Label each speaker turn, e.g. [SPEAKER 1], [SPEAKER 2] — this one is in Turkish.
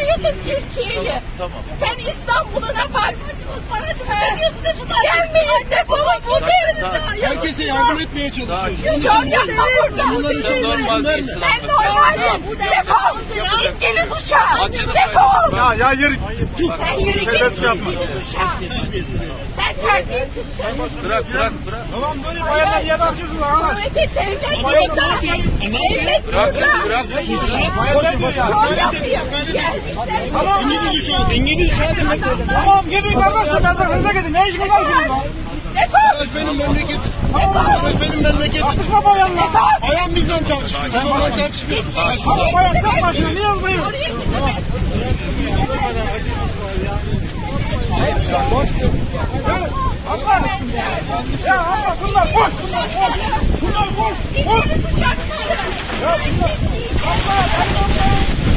[SPEAKER 1] ediyorsun Türkiye'yi.
[SPEAKER 2] Tamam.
[SPEAKER 1] Sen İstanbul'una bak. Gelmeyin defolun bu devrimde.
[SPEAKER 3] Herkese yardım etmeye çalışıyoruz.
[SPEAKER 1] Çok yapma burada.
[SPEAKER 3] Bunları
[SPEAKER 2] Sen
[SPEAKER 3] söyleyin,
[SPEAKER 2] normal değilsin.
[SPEAKER 1] Sen normalsin. Defol. İngiliz.
[SPEAKER 2] Açın
[SPEAKER 1] Defol.
[SPEAKER 4] Ya ya yürü.
[SPEAKER 1] Sen yürü git. Uçağı. Sen terbiyesizsin.
[SPEAKER 2] Bırak bırak bırak.
[SPEAKER 4] Tamam böyle bayanlar niye arkadaş?
[SPEAKER 1] Devleti devlet burada. Devlet
[SPEAKER 2] Bırak
[SPEAKER 1] burada.
[SPEAKER 2] bırak.
[SPEAKER 4] Bayanlar diyor ya.
[SPEAKER 1] Şov yapıyor. Gelmişler.
[SPEAKER 3] İngiliz uçağı, İngiliz uçağı demek.
[SPEAKER 4] Tamam gidin kardeşim gidin. Ne iş kadar gidin lan?
[SPEAKER 1] Defol.
[SPEAKER 3] Burası benim memleketim. Burası benim memleketim.
[SPEAKER 4] Tartışma bayanla.
[SPEAKER 3] Ayağım bizden tartışıyor. Sen bana tartışmıyorsun.
[SPEAKER 4] Tamam bayan tek başına niye
[SPEAKER 1] gidemezsin.
[SPEAKER 4] Abla. Ya abla bunlar boş. Bunlar boş. Bunlar boş. Boş. Ya bunlar. Abla.